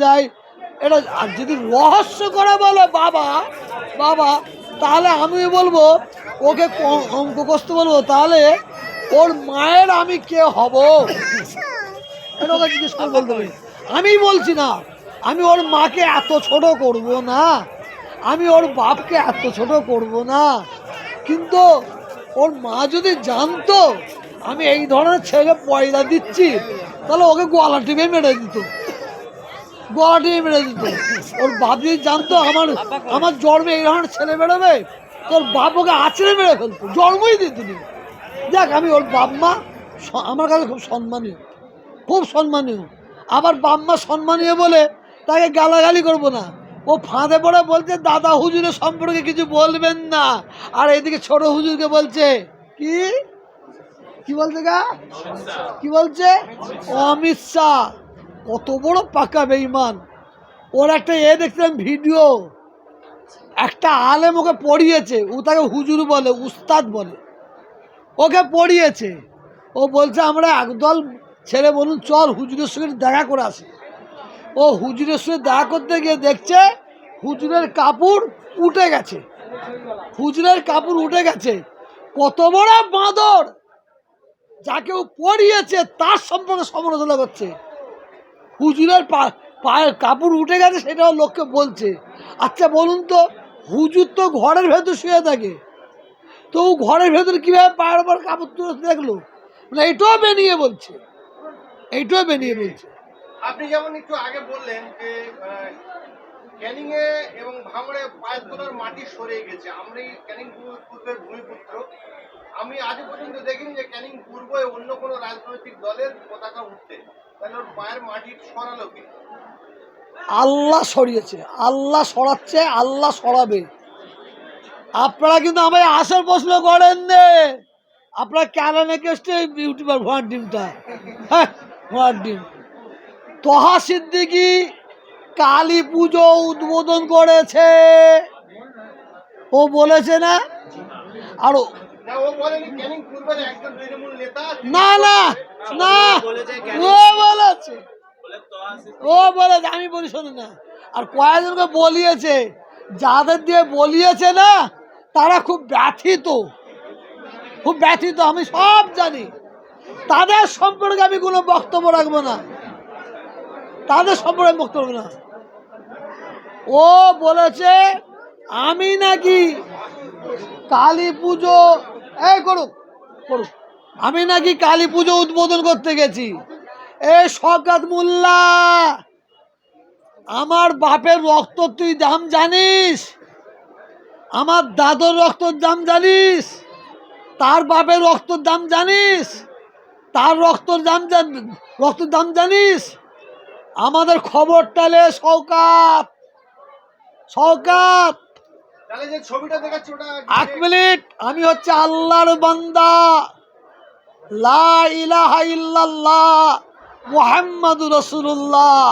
যায় এটা আর যদি রহস্য করে বলে বাবা বাবা তাহলে আমি বলব ওকে অঙ্ক কষতে বলব তাহলে ওর মায়ের আমি কে হব? এটা ওকে জিজ্ঞেস করে বলতে পারি। আমি বলছি না আমি ওর মাকে এত ছোট করব না আমি ওর বাপকে এত ছোট করব না কিন্তু ওর মা যদি জানতো আমি এই ধরনের ছেলে পয়দা দিচ্ছি তাহলে ওকে গোয়ালা টিপে মেরে দিত। গোয়ালা মেরে দিত ওর বাপ যদি জানতো আমার আমার জন্মে এই ধরনের ছেলে বেরোবে, তোর বাপ ওকে আছড়ে মেরে ফেলতো, জন্মই দিত দেখ, আমি ওর বাপ মা আমার কাছে খুব সম্মানীয় খুব সম্মানীয়। আবার বাম্মা সম্মানীয় বলে তাকে গালাগালি করব না। ও ফাঁদে পড়ে বলছে, দাদা হুজুরের সম্পর্কে কিছু বলবেন না। আর এদিকে ছোট হুজুরকে বলছে, কি? কি বলছে গা? কি বলছে? অমিত শাহ। কত বড় পাকা বেইমান ওর একটা এ দেখছিলাম ভিডিও। একটা আলেম ওকে পড়িয়েছে, ও তাকে হুজুর বলে, উস্তাদ বলে। ওকে পড়িয়েছে। ও বলছে, আমরা একদল ছেলে বলুন, চল হুজুরের সঙ্গে দেখা করে আসি। ও হুজুরের সঙ্গে দেখা করতে গিয়ে দেখছে, হুজুরের কাপড় উঠে গেছে। হুজুরের কাপড় উঠে গেছে। কত বড় বাঁদর! যাকে ও পড়িয়েছে, তার সম্পর্কে সমালোচনা করছে। হুজুরের পা- পায়ের কাপড় উঠে গেছে, সেটাও লোককে বলছে। আচ্ছা বলুন তো, হুজুর তো ঘরের ভেতর শুয়ে থাকে। তো ও ঘরের ভেতর কীভাবে পায়ের ওপর কাপড় তুলে দেখল মানে এটাও বেরিয়ে বলছে। এইটাও বেরিয়ে বলছে। আপনি যেমন একটু আগে বললেন যে ক্যানিং এ এবং ভাঙড়ে পায়ের তোলার মাটি সরে গেছে। আমরা এই ক্যানিং ভূমিপুত্র আমি আজ পর্যন্ত দেখিনি যে ক্যানিং পূর্বে অন্য কোনো রাজনৈতিক দলের পতাকা উঠতে তাহলে ওর পায়ের মাটি সরালো কে? আল্লাহ সরিয়েছে, আল্লাহ সরাচ্ছে, আল্লাহ সরাবে। আপনারা কিন্তু আমায় আসল প্রশ্ন করেন নে। আপনারা নাকি এসছে ইউটিউবার ভোয়ার ডিমটা হ্যাঁ ভোয়ার ডিম তহা সিদ্দিকি কালী পুজো উদ্বোধন করেছে। ও বলেছে না? আর না না না ও বলেছে। ও বলেছে আমি বলি শোনো না আর কয়েকজনকে বলিয়েছে যাদের দিয়ে বলিয়েছে না তারা খুব ব্যথিত। খুব ব্যথিত আমি সব জানি। তাদের সম্পর্কে আমি কোনো বক্তব্য রাখব না। তাদের সম্পর্কে বক্তব্য না। ও বলেছে আমি নাকি কালী পুজো। এই, করুক করুক। আমি নাকি কালী পুজো উদ্বোধন করতে গেছি। এ, শকাত মোল্লা, আমার বাপের রক্ত তুই দাম জানিস? আমার দাদর রক্তর দাম জানিস? তার বাপের রক্তর দাম জানিস? তার রক্তর দাম রক্তর দাম জানিস? আমাদের খবর টালে শওকাত। শওকাত! এক মিনিট আমি হচ্ছে আল্লাহর বান্দা। লা ইলাহা ইল্লাল্লাহ মুহাম্মাদুর রাসূলুল্লাহ।